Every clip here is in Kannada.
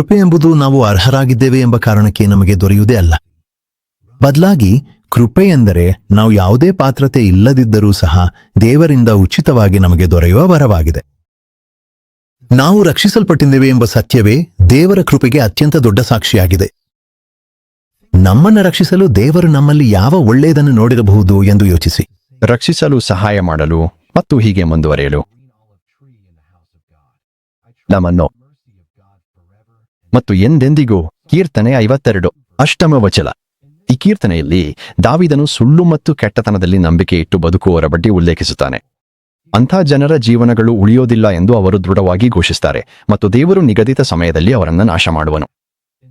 ಕೃಪೆ ಎಂಬುದು ನಾವು ಅರ್ಹರಾಗಿದ್ದೇವೆ ಎಂಬ ಕಾರಣಕ್ಕೆ ನಮಗೆ ದೊರೆಯುವುದೇ ಅಲ್ಲ. ಬದಲಾಗಿ ಕೃಪೆ ಎಂದರೆ ನಾವು ಯಾವುದೇ ಪಾತ್ರತೆ ಇಲ್ಲದಿದ್ದರೂ ಸಹ ದೇವರಿಂದ ಉಚಿತವಾಗಿ ನಮಗೆ ದೊರೆಯುವ ವರವಾಗಿದೆ. ನಾವು ರಕ್ಷಿಸಲ್ಪಟ್ಟಿದ್ದೇವೆ ಎಂಬ ಸತ್ಯವೇ ದೇವರ ಕೃಪೆಗೆ ಅತ್ಯಂತ ದೊಡ್ಡ ಸಾಕ್ಷಿಯಾಗಿದೆ. ನಮ್ಮನ್ನು ರಕ್ಷಿಸಲು ದೇವರು ನಮ್ಮಲ್ಲಿ ಯಾವ ಒಳ್ಳೆಯದನ್ನು ನೋಡಿರಬಹುದು ಎಂದು ಯೋಚಿಸಿ. ರಕ್ಷಿಸಲು ಸಹಾಯ ಮಾಡಲು ಮತ್ತು ಹೀಗೆ ಮುಂದುವರೆಯಲು. ನಮ್ಮನ್ನು ಮತ್ತು ಎಂದೆಂದಿಗೂ ಕೀರ್ತನೆ ಐವತ್ತೆರಡು. ಅಷ್ಟಮ ವಚಲ ಈ ಕೀರ್ತನೆಯಲ್ಲಿ ದಾವಿದನು ಸುಳ್ಳು ಮತ್ತು ಕೆಟ್ಟತನದಲ್ಲಿ ನಂಬಿಕೆ ಇಟ್ಟು ಬದುಕುವವರ ಬಗ್ಗೆ ಉಲ್ಲೇಖಿಸುತ್ತಾನೆ. ಅಂಥ ಜನರ ಜೀವನಗಳು ಉಳಿಯೋದಿಲ್ಲ ಎಂದು ಅವರು ದೃಢವಾಗಿ ಘೋಷಿಸುತ್ತಾರೆ ಮತ್ತು ದೇವರು ನಿಗದಿತ ಸಮಯದಲ್ಲಿ ಅವರನ್ನು ನಾಶ ಮಾಡುವನು.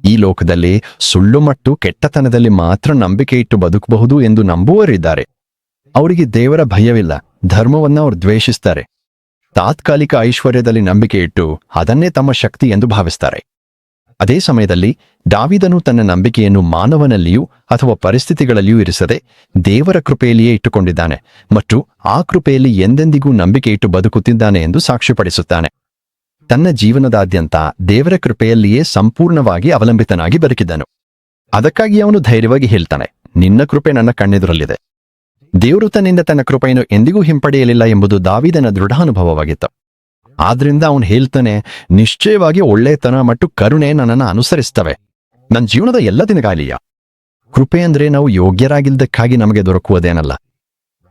ಈ ಲೋಕದಲ್ಲಿ ಸುಳ್ಳು ಮತ್ತು ಕೆಟ್ಟತನದಲ್ಲಿ ಮಾತ್ರ ನಂಬಿಕೆ ಇಟ್ಟು ಬದುಕಬಹುದು ಎಂದು ನಂಬುವರಿದ್ದಾರೆ ಅವರಿಗೆ ದೇವರ ಭಯವಿಲ್ಲ, ಧರ್ಮವನ್ನು ಅವರು ದ್ವೇಷಿಸ್ತಾರೆ. ತಾತ್ಕಾಲಿಕ ಐಶ್ವರ್ಯದಲ್ಲಿ ನಂಬಿಕೆ ಇಟ್ಟು ಅದನ್ನೇ ತಮ್ಮ ಶಕ್ತಿ ಎಂದು ಭಾವಿಸ್ತಾರೆ. ಅದೇ ಸಮಯದಲ್ಲಿ ದಾವಿದನು ತನ್ನ ನಂಬಿಕೆಯನ್ನು ಮಾನವನಲ್ಲಿಯೂ ಅಥವಾ ಪರಿಸ್ಥಿತಿಗಳಲ್ಲಿಯೂ ಇರಿಸದೆ ದೇವರ ಕೃಪೆಯಲ್ಲಿಯೇ ಇಟ್ಟುಕೊಂಡಿದ್ದಾನೆ ಮತ್ತು ಆ ಕೃಪೆಯಲ್ಲಿ ಎಂದೆಂದಿಗೂ ನಂಬಿಕೆ ಇಟ್ಟು ಬದುಕುತ್ತಿದ್ದಾನೆ ಎಂದು ಸಾಕ್ಷಿಪಡಿಸುತ್ತಾನೆ. ತನ್ನ ಜೀವನದಾದ್ಯಂತ ದೇವರ ಕೃಪೆಯಲ್ಲಿಯೇ ಸಂಪೂರ್ಣವಾಗಿ ಅವಲಂಬಿತನಾಗಿ ಬದುಕಿದ್ದನು. ಅದಕ್ಕಾಗಿ ಅವನು ಧೈರ್ಯವಾಗಿ ಹೇಳ್ತಾನೆ, ನಿನ್ನ ಕೃಪೆ ನನ್ನ ಕಣ್ಣೆದುರಲ್ಲಿದೆ. ದೇವರು ತನ್ನಿಂದ ತನ್ನ ಕೃಪೆಯನ್ನು ಎಂದಿಗೂ ಹಿಂಪಡೆಯಲಿಲ್ಲ ಎಂಬುದು ದಾವಿದನ ದೃಢಾನುಭವವಾಗಿತ್ತು. ಆದ್ರಿಂದ ಅವನು ಹೇಳ್ತಾನೆ, ನಿಶ್ಚಯವಾಗಿ ಒಳ್ಳೆತನ ಮತ್ತು ಕರುಣೆ ನನ್ನನ್ನು ಅನುಸರಿಸ್ತವೆ ನನ್ನ ಜೀವನದ ಎಲ್ಲ ದಿನಗಾಲಿಯ ಕೃಪೆ ಅಂದ್ರೆ ನಾವು ಯೋಗ್ಯರಾಗಿಲ್ದಕ್ಕಾಗಿ ನಮಗೆ ದೊರಕುವುದೇನಲ್ಲ.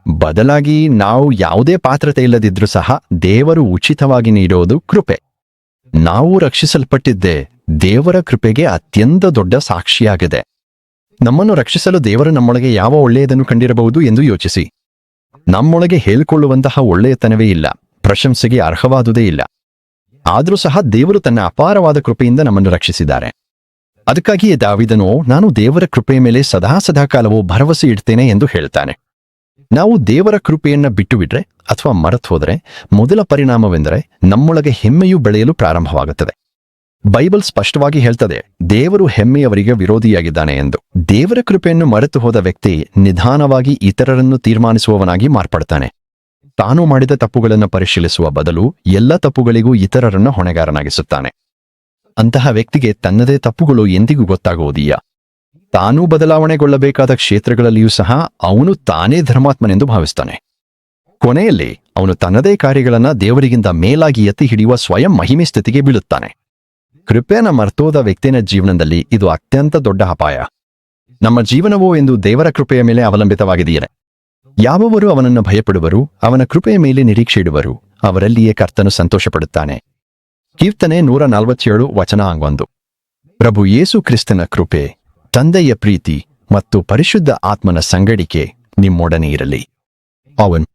ಬದಲಾಗಿ ನಾವು ಯಾವುದೇ ಪಾತ್ರತೆ ಇಲ್ಲದಿದ್ರೂ ಸಹ ದೇವರು ಉಚಿತವಾಗಿ ನೀಡೋದು ಕೃಪೆ. ನಾವು ರಕ್ಷಿಸಲ್ಪಟ್ಟಿದ್ದೇ ದೇವರ ಕೃಪೆಗೆ ಅತ್ಯಂತ ದೊಡ್ಡ ಸಾಕ್ಷಿಯಾಗಿದೆ. ನಮ್ಮನ್ನು ರಕ್ಷಿಸಲು ದೇವರು ನಮ್ಮೊಳಗೆ ಯಾವ ಒಳ್ಳೆಯದನ್ನು ಕಂಡಿರಬಹುದು ಎಂದು ಯೋಚಿಸಿ. ನಮ್ಮೊಳಗೆ ಹೇಳಿಕೊಳ್ಳುವಂತಹ ಒಳ್ಳೆಯತನವೇ ಇಲ್ಲ. ಪ್ರಶಂಸೆಗೆ ಅರ್ಹವಾದುದೇ ಇಲ್ಲ. ಆದರೂ ಸಹ ದೇವರು ತನ್ನ ಅಪಾರವಾದ ಕೃಪೆಯಿಂದ ನಮ್ಮನ್ನು ರಕ್ಷಿಸಿದ್ದಾರೆ. ಅದಕ್ಕಾಗಿಯೇ ದಾವಿದನು, ನಾನು ದೇವರ ಕೃಪೆಯ ಮೇಲೆ ಸದಾ ಸದಾ ಕಾಲವೂ ಭರವಸೆ ಇಡ್ತೇನೆ ಎಂದು ಹೇಳ್ತಾನೆ. ನಾವು ದೇವರ ಕೃಪೆಯನ್ನು ಬಿಟ್ಟು ಬಿಟ್ರೆ ಅಥವಾ ಮರೆತು ಹೋದರೆ ಮೊದಲ ಪರಿಣಾಮವೆಂದರೆ ನಮ್ಮೊಳಗೆ ಹೆಮ್ಮೆಯು ಬೆಳೆಯಲು ಪ್ರಾರಂಭವಾಗುತ್ತದೆ. ಬೈಬಲ್ ಸ್ಪಷ್ಟವಾಗಿ ಹೇಳ್ತದೆ, ದೇವರು ಹೆಮ್ಮೆಯವರಿಗೆ ವಿರೋಧಿಯಾಗಿದ್ದಾನೆ ಎಂದು. ದೇವರ ಕೃಪೆಯನ್ನು ಮರೆತು ಹೋದ ವ್ಯಕ್ತಿ ನಿಧಾನವಾಗಿ ಇತರರನ್ನು ತೀರ್ಮಾನಿಸುವವನಾಗಿ ಮಾರ್ಪಡ್ತಾನೆ. ತಾನು ಮಾಡಿದ ತಪ್ಪುಗಳನ್ನು ಪರಿಶೀಲಿಸುವ ಬದಲು ಎಲ್ಲ ತಪ್ಪುಗಳಿಗೂ ಇತರರನ್ನು ಹೊಣೆಗಾರನಾಗಿಸುತ್ತಾನೆ. ಅಂತಹ ವ್ಯಕ್ತಿಗೆ ತನ್ನದೇ ತಪ್ಪುಗಳು ಎಂದಿಗೂ ಗೊತ್ತಾಗುವುದಿಲ್ಲ. ತಾನೂ ಬದಲಾವಣೆಗೊಳ್ಳಬೇಕಾದ ಕ್ಷೇತ್ರಗಳಲ್ಲಿಯೂ ಸಹ ಅವನು ತಾನೇ ಧರ್ಮಾತ್ಮನೆಂದು ಭಾವಿಸ್ತಾನೆ. ಕೊನೆಯಲ್ಲಿ ಅವನು ತನ್ನದೇ ಕಾರ್ಯಗಳನ್ನು ದೇವರಿಗಿಂತ ಮೇಲಾಗಿ ಎತ್ತಿ ಹಿಡಿಯುವ ಸ್ವಯಂ ಮಹಿಮೆ ಸ್ಥಿತಿಗೆ ಬೀಳುತ್ತಾನೆ. ಕೃಪೆನ ಮರ್ತೋದ ವ್ಯಕ್ತಿನ ಜೀವನದಲ್ಲಿ ಇದು ಅತ್ಯಂತ ದೊಡ್ಡ ಅಪಾಯ. ನಮ್ಮ ಜೀವನವೋ ಎಂದು ದೇವರ ಕೃಪೆಯ ಮೇಲೆ ಅವಲಂಬಿತವಾಗಿದೆಯೇ ಯಾವವರು ಅವನನ್ನು ಭಯಪಡುವರು, ಅವನ ಕೃಪೆಯ ಮೇಲೆ ನಿರೀಕ್ಷೆ ಇಡುವರು, ಅವರಲ್ಲಿಯೇ ಕರ್ತನು ಸಂತೋಷಪಡುತ್ತಾನೆ. ಕೀರ್ತನೆ ನೂರ ನಲವತ್ತೇಳು, ವಚನ ಒಂದು ಪ್ರಭು ಯೇಸು ಕ್ರಿಸ್ತನ ಕೃಪೆ, ತಂದೆಯ ಪ್ರೀತಿ ಮತ್ತು ಪರಿಶುದ್ಧ ಆತ್ಮನ ಸಂಗಡಿಕೆ ನಿಮ್ಮೊಡನೆ ಇರಲಿ. ಅವನ್